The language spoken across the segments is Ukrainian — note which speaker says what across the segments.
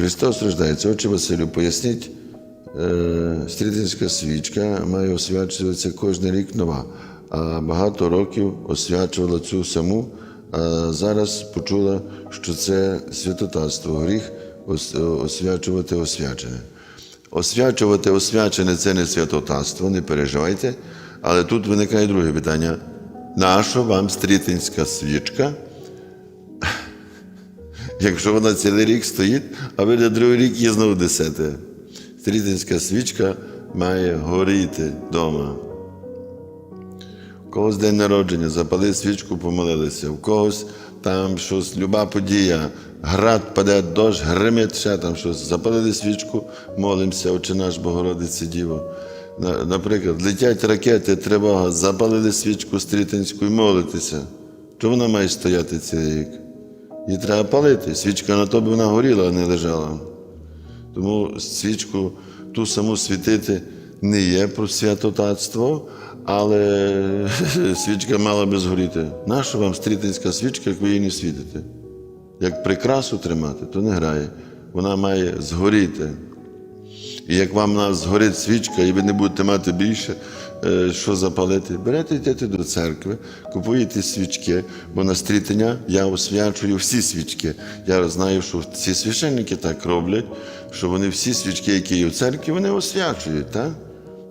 Speaker 1: Христос рождається. Отче Василю, поясніть, е, стрітинська свічка має освячуватися кожен рік нова, а багато років освячувала цю саму, а зараз почула, що це святотатство, гріх ос- освячувати освячене. Освячувати освячене це не святотатство, не переживайте. Але тут виникає друге питання. Нащо вам стрітинська свічка? Якщо вона цілий рік стоїть, а ви на другий рік її знову несете. Стрітинська свічка має горіти вдома. У когось день народження, запали свічку, помолилися, у когось там щось, люба подія, град паде, дощ, гримить, ще там щось. Запалили свічку, молимося, Отче наш Богородице Діво. Наприклад, летять ракети, тривога, запалили свічку стрітинську і молитеся. Чому вона має стояти цілий рік? Її треба палити. Свічка на то б вона горіла, а не лежала. Тому свічку ту саму світити не є про святотатство, але свічка мала би згоріти. Наша вам стрітинська свічка, як ви її не світите? Як прикрасу тримати, то не грає. Вона має згоріти. І як вам на згорить свічка, і ви не будете мати більше, е, що запалити, берете йдете до церкви, купуєте свічки, бо на стрітення я освячую всі свічки. Я знаю, що ці священники так роблять, що вони всі свічки, які є в церкві, вони освячують так?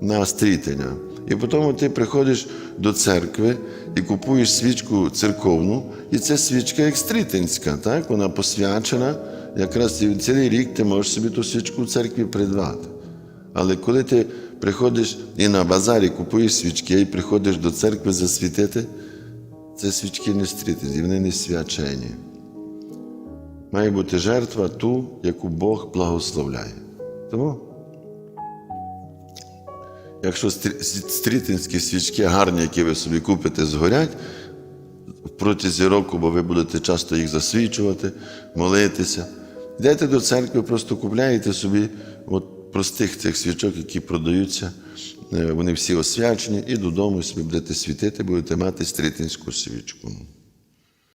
Speaker 1: на стрітення. І потім ти приходиш до церкви і купуєш свічку церковну, і це свічка як стрітинська, так? вона посвячена. Якраз і цілий рік ти можеш собі ту свічку в церкві придбати. Але коли ти приходиш і на базарі купуєш свічки і приходиш до церкви засвітити, це свічки не стрітинські, вони не свячені. Має бути жертва ту, яку Бог благословляє. Тому Якщо стрітинські свічки гарні, які ви собі купите, згорять протязі року, бо ви будете часто їх засвічувати, молитися. Йдете до церкви, просто купляєте собі от простих цих свічок, які продаються, е, вони всі освячені, і додому собі будете світити, будете мати стрітинську свічку.